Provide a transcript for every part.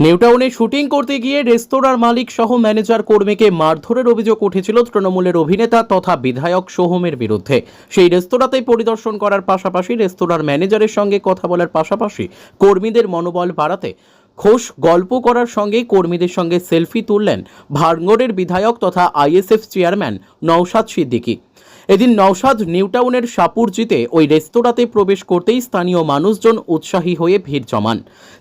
নিউটাউনে shooting করতে গিয়ে রেস্তোরাঁর মালিক সহ ম্যানেজার কর্মীকে মারধরের অভিযোগ উঠেছিল তৃণমূলের অভিনেতা তথা বিধায়ক সোহমের বিরুদ্ধে। সেই রেস্তোরাঁতে পরিদর্শন করার পাশাপাশি রেস্তোরাঁর ম্যানেজারের সঙ্গে কথা বলার পাশাপাশি কর্মীদের মনোবল বাড়াতে খোশ গল্প করার সঙ্গে কর্মীদের সঙ্গে সেলফি তুললেন ভারগড়ের বিধায়ক তথা আইএসএফ চেয়ারম্যান নওশাদ সিদ্দিকী। এদিন নওশাদ নিউটাউনের সাপুরজিতে ওই রেস্তোরাঁতে প্রবেশ করতেই স্থানীয় মানুষজন উৎসাহী হয়ে ভিড় জমান।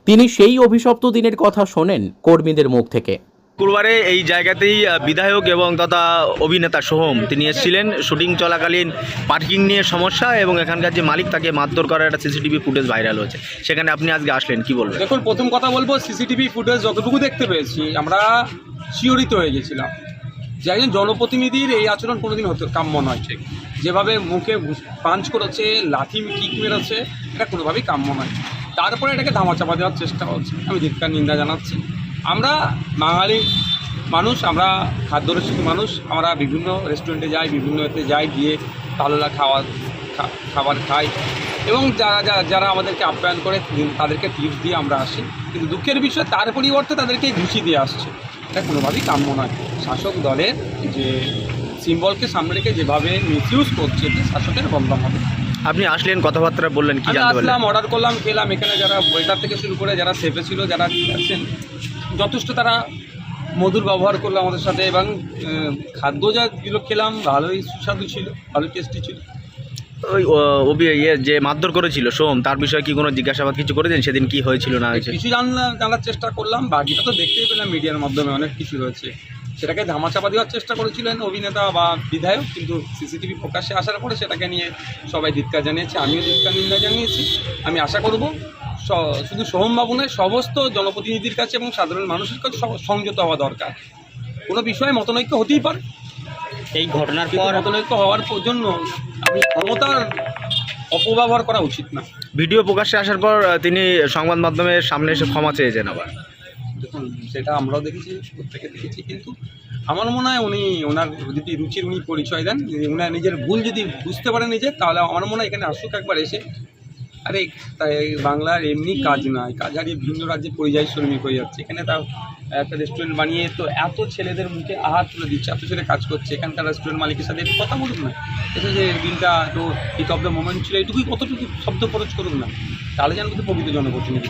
তিনি সেই অভিশপ্ত দিনের কথা শোনেন কর্মীদের মুখ থেকে। শুক্রবারে এই জায়গাতেই বিধায়ক এবং তথা অভিনেতা সোহম তিনি এসেছিলেন। শুটিং চলাকালীন পার্কিং নিয়ে সমস্যা এবং এখানকার যে মালিক তাকে মারধর করার একটা সিসিটিভি ফুটেজ ভাইরাল হয়েছে। সেখানে আপনি আজকে আসলেন কি বলবেন? দেখুন প্রথম কথা বলব সিসিটিভি ফুটেজ যতটুকু দেখতে পেয়েছি আমরা শিহরিত হয়ে গেছিলাম। যে একজন জনপ্রতিনিধির এই আচরণ কোনোদিন হতে কাম্য নয় ঠিক। যেভাবে মুখে পাঞ্চ করেছে, লাথি কিক মেরেছে, এটা কোনোভাবেই কাম্য নয় তারপরে এটাকে ধামাচাপা দেওয়ার চেষ্টা হচ্ছে। আমি ধিক্কার, নিন্দা জানাচ্ছি। আমরা বাঙালি মানুষ, আমরা খাদ্যরসিক মানুষ, আমরা বিভিন্ন রেস্টুরেন্টে যাই, বিভিন্ন এতে যাই, গিয়ে তালোলা খাওয়া খাবার খাই। এবং যারা যারা আমাদেরকে আপ্যায়ন করে, তাদেরকে টিপস দিয়ে আমরা আসি। কিন্তু দুঃখের বিষয়, তার পরিবর্তে তাদেরকে ঘুষি দিয়ে আসছে। এটা কোনোভাবেই কাম্য নয়। শাসক দলের যে সিম্বলকে সামনে রেখে যেভাবে মিসইউজ করছে এটা শাসকের বদলাম হবে। আপনি আসলেন কথাবার্তা বললেন কি জানতে আসলাম অর্ডার করলাম খেলাম। এখানে যারা ওয়েটার থেকে শুরু করে যারা সেফে ছিল যারা আছেন যথেষ্ট তারা মধুর ব্যবহার করল আমাদের সাথে এবং খাদ্য যাগুলো খেলাম ভালোই সুস্বাদু ছিল ভালো টেস্টি ছিল। ওই, ও- অভি- ইয়ে যে মারধর করেছিল সোহম তার বিষয়ে কি কোনো জিজ্ঞাসাবাদ কিছু করেছেন? সেদিন কি হয়েছিল না হয়েছে? কিছু জানলাম, জানার চেষ্টা করলাম, বাকিটা তো দেখতেই পেলাম মিডিয়ার মাধ্যমে অনেক কিছু হয়েছে সেটাকে ধামাচাপা দেওয়ার চেষ্টা করেছিলেন অভিনেতা বা বিধায়ক, কিন্তু সিসিটিভি প্রকাশ্যে আসার পরে সেটাকে নিয়ে সবাই ধিক্কার জানিয়েছে, আমিও ধিক্কার নিন্দা জানিয়েছি। আমি আশা করব শুধু সোহমবাবু নয়, সমস্ত জনপ্রতিনিধির কাছে এবং সাধারণ মানুষের কাছে সংযত হওয়া দরকার। কোনো বিষয়ে মতনৈক্য হতেই পারে। এই ঘটনার মতনৈক্য হওয়ার জন্য আমি ক্ষমতার অপব্যবহার করা উচিত না। ভিডিও প্রকাশ্যে আসার পর তিনি সংবাদ মাধ্যমের সামনে এসে ক্ষমা চেয়েছেন আবার। দেখুন সেটা আমরাও দেখেছি প্রত্যেকে দেখেছি কিন্তু আমার মনে হয় উনি ওনার যদি রুচির উনি পরিচয় দেন যদি উনার নিজের ভুল যদি বুঝতে পারেন নিজে তাহলে আমার মনে হয় এখানে আসুক একবার এসে আরে তাই বাংলার এমনি কাজ নয় কাজ হারিয়ে ভিন্ন রাজ্যে পরিযায়ী শ্রমিক হয়ে যাচ্ছে। এখানে তার একটা রেস্টুরেন্ট বানিয়ে তো এত ছেলেদের মুখে আহার তুলে দিচ্ছে এত ছেলে কাজ করছে। এখানকার রেস্টুরেন্ট মালিকের সাথে একটু কথা বলুন না। এসে যে দিনটা তো হিট অফ দ্য মোমেন্ট ছিল এইটুকুই কতটুকু শব্দ খরচ করুন না। তাহলে যেন কিন্তু প্রকৃত জনপ্রতিনিধি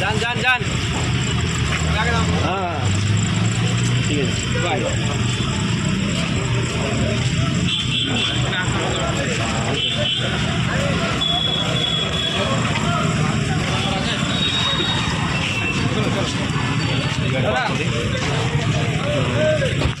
যান যান যান হ্যাঁ ঠিক আছে